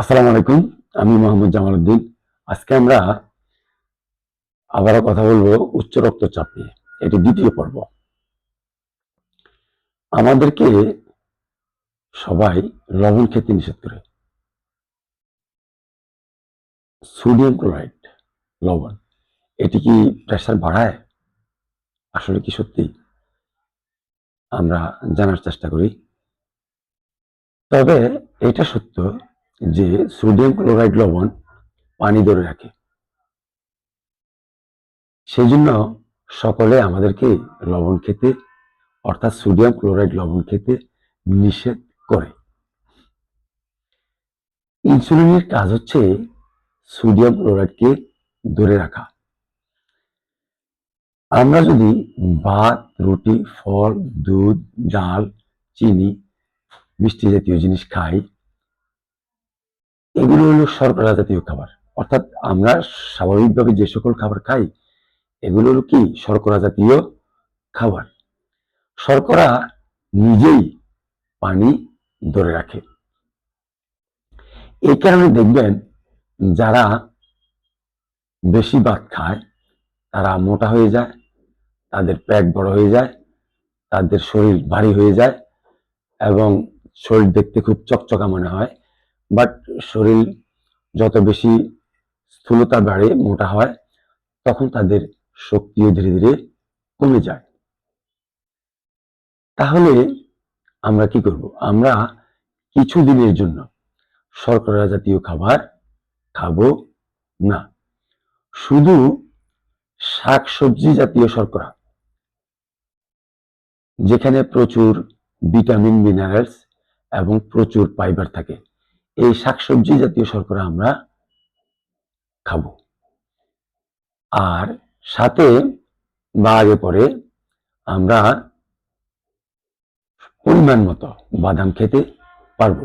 আসসালামু আলাইকুম, আমি মোহাম্মদ জামাল উদ্দিন। আজকে আমরা আবারও কথা বলব উচ্চ রক্তচাপ নিয়ে। এটি দ্বিতীয় পর্ব। আমাদেরকে সবাই লবণ খেতে নিষেধ করে। সোডিয়াম ক্লোরাইড, লবণ, এটি কি প্রেশার বাড়ায়? আসলে কি সত্যি? আমরা জানার চেষ্টা করি। তবে এটা সত্য যে সোডিয়াম ক্লোরাইড লবণ পানি ধরে রাখে। সেই জন্য সকলে আমাদেরকে লবণ খেতে, অর্থাৎ সোডিয়াম ক্লোরাইড লবণ খেতে নিষেধ করে। ইনসুলিনের কাজ হচ্ছে সোডিয়াম ক্লোরাইডকে ধরে রাখা। আমরা যদি ভাত, রুটি, ফল, দুধ, ডাল, চিনি, মিষ্টি জাতীয় জিনিস খাই এগুলো হলো শর্করা জাতীয় খাবার। অর্থাৎ আমরা স্বাভাবিকভাবে যে সকল খাবার খাই, এগুলো হলো কি? শর্করা জাতীয় খাবার। শর্করা নিজেই পানি ধরে রাখে। এই কারণে দেখবেন যারা বেশি ভাত খায়, তারা মোটা হয়ে যায়, তাদের পেট বড় হয়ে যায়, তাদের শরীর ভারী হয়ে যায় এবং শরীর দেখতে খুব চকচকা মনে হয়। বাট শরীর যত বেশি স্থূলতা বাড়ে, মোটা হয়, তখন তাদের শক্তিও ধীরে ধীরে কমে যায়। তাহলে আমরা কি করব? আমরা কিছু দিনের জন্য শর্করা জাতীয় খাবার খাব না। শুধু শাকসবজি জাতীয় শর্করা, যেখানে প্রচুর ভিটামিন, মিনারেলস এবং প্রচুর ফাইবার থাকে। এই শাকসবজি জাতীয় শর্করা আমরা খাব। আর সাথে বা আগে পরে আমরা পরিমাণ মতো বাদাম খেতে পারব।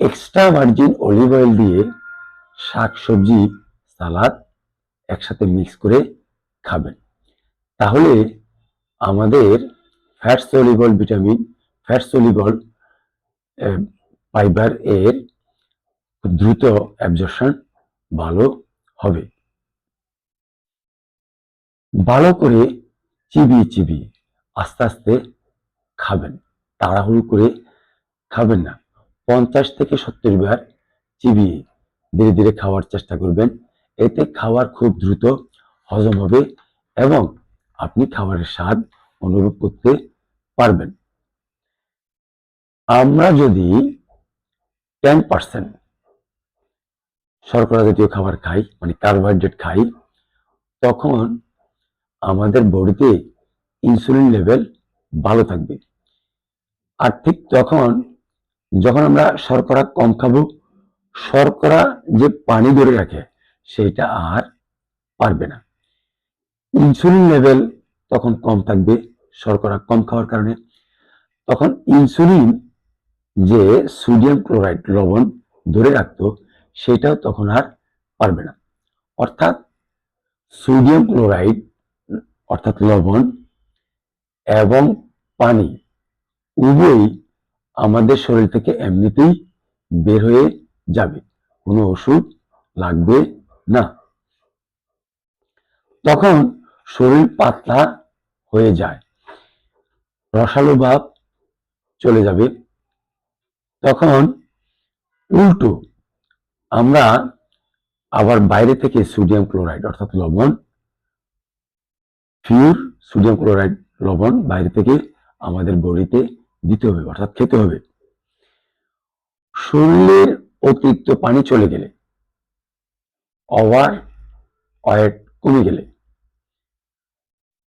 এক্সট্রা ভার্জিন অলিভ অয়েল দিয়ে শাকসবজি, সালাদ একসাথে মিক্স করে খাবেন। তাহলে আমাদের fat soluble vitamin fat soluble fibre এর দ্রুত অ্যাবজর্পশন ভালো হবে। ভালো করে চিবিয়ে চিবিয়ে আস্তে আস্তে খাবেন, তাড়াহুড়ো করে খাবেন না। পঞ্চাশ থেকে সত্তর বার চিবিয়ে ধীরে ধীরে খাওয়ার চেষ্টা করবেন। এতে খাবার খুব দ্রুত হজম হবে এবং আপনি খাবারের স্বাদ অনুভব করতে পারবেন। আমরা যদি টেন পার্সেন্ট শর্করা জাতীয় খাবার খাই মানে কার্বোহাইড্রেট খাই, তখন আমাদের বডিতে ইনসুলিন লেভেল ভালো থাকবে। আর ঠিক তখন যখন আমরা শর্করা কম খাব, শর্করা যে পানি ধরে রাখে সেটা আর পারবে না। ইনসুলিন লেভেল তখন কম থাকবে, শর্করা কম খাওয়ার কারণে। তখন ইনসুলিন যে সোডিয়াম ক্লোরাইড লবণ ধরে রাখতো, সেটাও তখন আর পারবে না। অর্থাৎ সোডিয়াম ক্লোরাইড, অর্থাৎ লবণ এবং পানি উভয়ই আমাদের শরীর থেকে এমনিতেই বের হয়ে যাবে, কোনো ওষুধ লাগবে না। তখন শরীর পাতলা হয়ে যায়, রসালো ভাব চলে যাবে। তখন উল্টো আমরা আবার বাইরে থেকে সোডিয়াম ক্লোরাইড, অর্থাৎ লবণ পিওর সোডিয়াম ক্লোরাইড, লবণ বাইরে থেকে আমাদের বডিতে দিতে হবে, অর্থাৎ খেতে হবে। শরীরের অতিরিক্ত পানি চলে গেলে, ওভার ওয়েট কমে গেলে,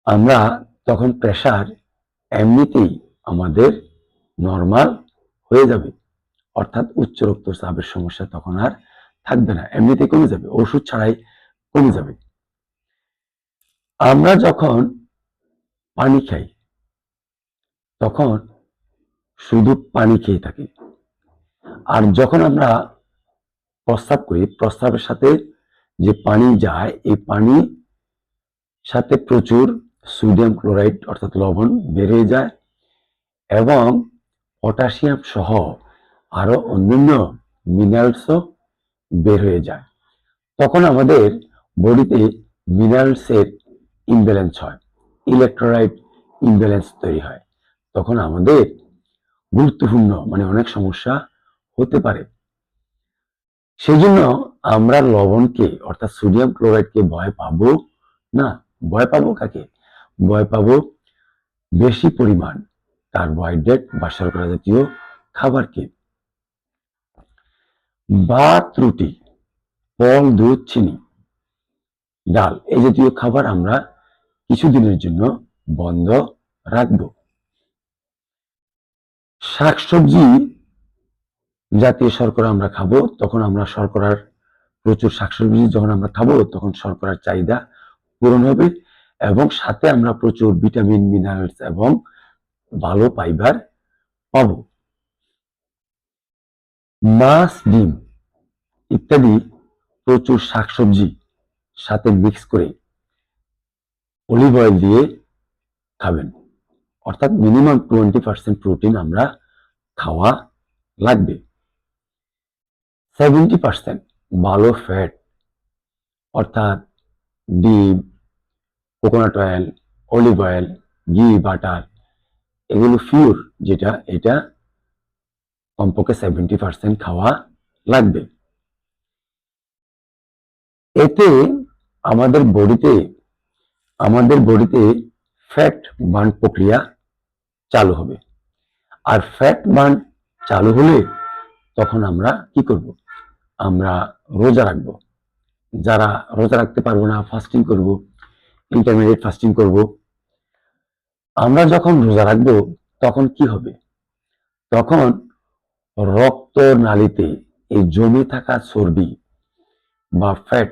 আমরা তখন প্রেশার এমনিতেই আমাদের নর্মাল হয়ে যাবে। অর্থাৎ উচ্চ রক্তচাপের সমস্যা তখন আর থাকবে না। এমনিতেই কমে যাবে। ওষুধ ছাড়াই কমে যাবে। আমরা যখন পানি খাই, তখন শুধু পানি খেয়ে থাকি। আর যখন আমরা প্রস্তাব করি প্রস্তাবের সাথে যে পানি যায়, এই পানি সাথে প্রচুর সোডিয়াম ক্লোরাইড অর্থাৎ লবণ বেড়ে যায় এবং পটাশিয়াম সহ আরও অন্যান্য মিনারেলসও বের হয়ে যায়। তখন আমাদের বডিতে মিনারেলসের ইমব্যালেন্স হয় ইলেকট্রোলাইট ইমব্যালেন্স তৈরি হয়। তখন আমাদের গুরুত্বপূর্ণ মানে অনেক সমস্যা হতে পারে। সেই জন্য আমরা লবণকে, অর্থাৎ সোডিয়াম ক্লোরাইডকে ভয় পাবো না। ভয় পাবো কাকে? ভয় পাবো বেশি পরিমাণ কার্বোহাইড্রেট বা শর্করা জাতীয় খাবারকে। ভাত, রুটি, ফল, দুধ, চিনি, ডাল, এই জাতীয় খাবার আমরা কিছুদিনের জন্য বন্ধ রাখব। শাকসবজি জাতীয় শর্করা আমরা খাব, তখন আমরা শর্করার প্রচুর শাকসবজি যখন আমরা খাব, তখন শর্করার চাহিদা পূরণ হবে এবং সাথে আমরা প্রচুর ভিটামিন, মিনারেলস এবং ভালো ফাইবার পাবো। মাছ, ডিম ইত্যাদি প্রচুর শাকসবজি সাথে মিক্স করে অলিভ অয়েল দিয়ে খাবেন। অর্থাৎ মিনিমাম টোয়েন্টি পার্সেন্ট প্রোটিন আমরা খাওয়া লাগবে। সেভেন্টি পার্সেন্ট ভালো ফ্যাট অর্থাৎ ডিম কোকোনাট অয়েল অলিভ অয়েল ঘি বাটার এগুলো ফিউর যেটা, এটা কমপক্ষে সেভেন্টি পার্সেন্ট খাওয়া লাগবে। এতে আমাদের বডিতে আমাদের বডিতে ফ্যাট বার্ন প্রক্রিয়া চালু হবে। আর ফ্যাট বার্ন চালু হলে তখন আমরা কি করব? আমরা রোজা রাখব। যারা রোজা রাখতে পারব না ফাস্টিং করব ইন্টারমিডিয়েট ফাস্টিং করব। আমরা যখন রোজা রাখব, তখন কি হবে? তখন রক্ত নালীতে এই জমে থাকা চর্বি বা ফ্যাট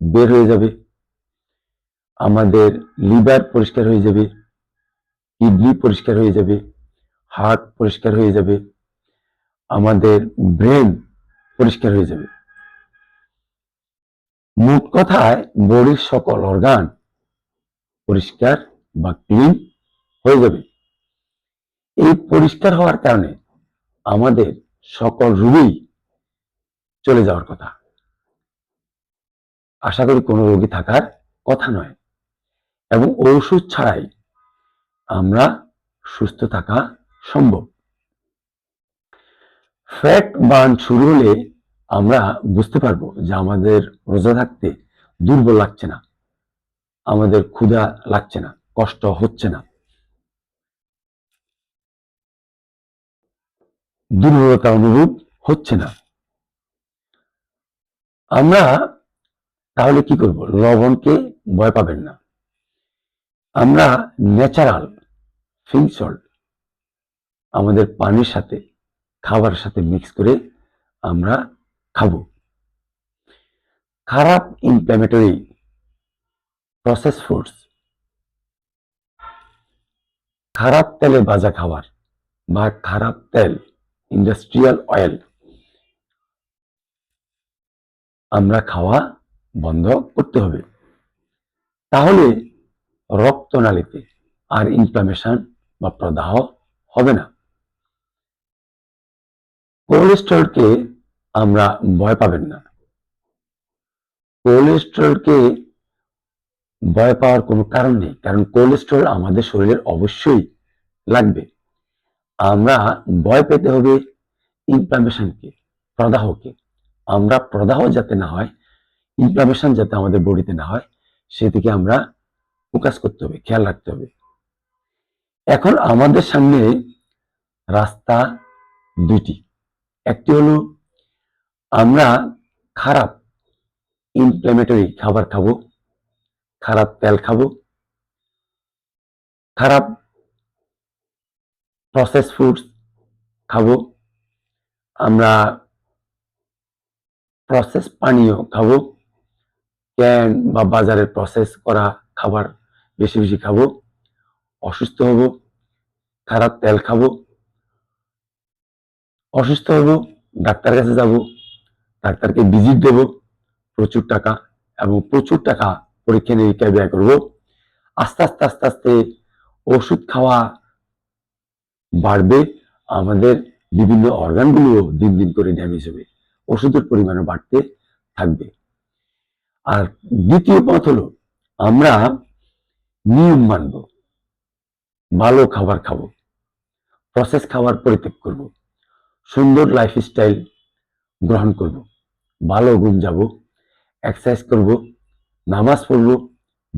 বের হয়ে যাবে, আমাদের লিভার পরিষ্কার হয়ে যাবে কিডনি পরিষ্কার হয়ে যাবে হার্ট পরিষ্কার হয়ে যাবে, আমাদের ব্রেন পরিষ্কার হয়ে যাবে। মোট কথায় বডির সকল অর্গান পরিষ্কার বা ক্লিন হয়ে যাবে। এই পরিষ্কার হওয়ার কারণে আমাদের সকল রোগী চলে যাওয়ার কথা। আশা করি কোনো রোগী থাকার কথা নয়। এবং ঔষধ ছাড়াই আমরা সুস্থ থাকা সম্ভব। ফ্যাট বার্ন শুরু হলে আমরা বুঝতে পারব যে আমাদের রোজা থাকতে দুর্বল লাগছে না। আমাদের ক্ষুধা লাগছে না, কষ্ট হচ্ছে না। দুর্বলতা অনুভব হচ্ছে না। আমরা তাহলে কি করব? লবণকে ভয় পাবেন না। আমরা ন্যাচারাল ফিং সল্ট আমাদের পানির সাথে, খাবার সাথে মিক্স করে আমরা খাব। খারাপ ইনফ্ল্যামেটরি প্রসেস ফুডস খারাপ তেলে ভাজা খাবার বা খারাপ তেল ইন্ডাস্ট্রিয়াল অয়েল। আমরা খাওয়া বন্ধ করতে হবে। তাহলে রক্তনালীতে আর ইনফ্লামেশন বা প্রদাহ হবে না। কোলেস্ট্রলকে আমরা ভয় পাবেন না। কোলেস্ট্রলকে ভয় পাওয়ার কোনো কারণ নেই, কারণ কোলেস্ট্রল আমাদের শরীরের অবশ্যই লাগবে। আমরা ভয় পেতে হবে ইনফ্লামেশনকে প্রদাহকে। আমরা প্রদাহ যাতে না হয় ইনফ্লামেশন যাতে আমাদের বডিতে না হয়, সেদিকে আমরা ফোকাস করতে হবে, খেয়াল রাখতে হবে। এখন আমাদের সামনে রাস্তা দুইটি। একটি হলো, আমরা খারাপ ইনফ্ল্যামেটরি খাবার খাব, খারাপ তেল খাব, খারাপ প্রসেস ফুডস খাব। আমরা প্রসেস পানীয় খাব। ক্যান বা বাজারের প্রসেস করা খাবার বেশি বেশি খাব। অসুস্থ হব, খারাপ তেল খাব। অসুস্থ হব ডাক্তার কাছে যাব, ডাক্তারকে ভিজিট দেব, প্রচুর টাকা এবং প্রচুর টাকা পরীক্ষা নিরীক্ষায় ব্যয় করব। আস্তে আস্তে আস্তে আস্তে ওষুধ খাওয়া বাড়বে, আমাদের বিভিন্ন অর্গানগুলোও দিন দিন করে ড্যামেজ হবে। ওষুধের পরিমাণও বাড়তে থাকবে। আর দ্বিতীয় পথ হলো, আমরা নিয়ম মানব। ভালো খাবার খাব। প্রসেস খাবার পরিত্যাগ করব। সুন্দর লাইফস্টাইল গ্রহণ করব। ভালো ঘুম যাব। এক্সারসাইজ করব। নামাজ পড়ব।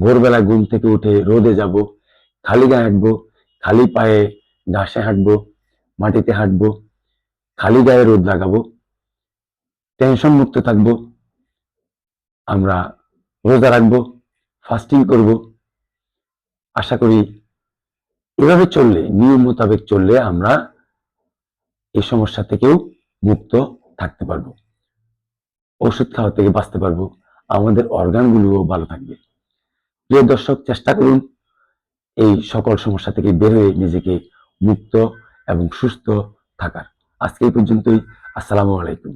ভোরবেলা ঘুম থেকে উঠে রোদে যাব। খালি গায়ে হাঁটবো খালি পায়ে ঘাসে হাঁটবো, মাটিতে হাঁটবো, খালি গায়ে রোদ লাগাবো টেনশন মুক্ত থাকব, আমরা রোজা রাখব ফাস্টিং করব। আশা করি এভাবে চললে, নিয়ম মোতাবেক চললে আমরা এই সমস্যা থেকেও মুক্ত থাকতে পারব। ওষুধ খাওয়া থেকে বাঁচতে পারব। আমাদের অর্গানগুলোও ভালো থাকবে। প্রিয় দর্শক, চেষ্টা করুন এই সকল সমস্যা থেকে বের হয়ে নিজেকে মুক্ত এবং সুস্থ থাকার। আজকে এই পর্যন্তই। আসসালামু আলাইকুম।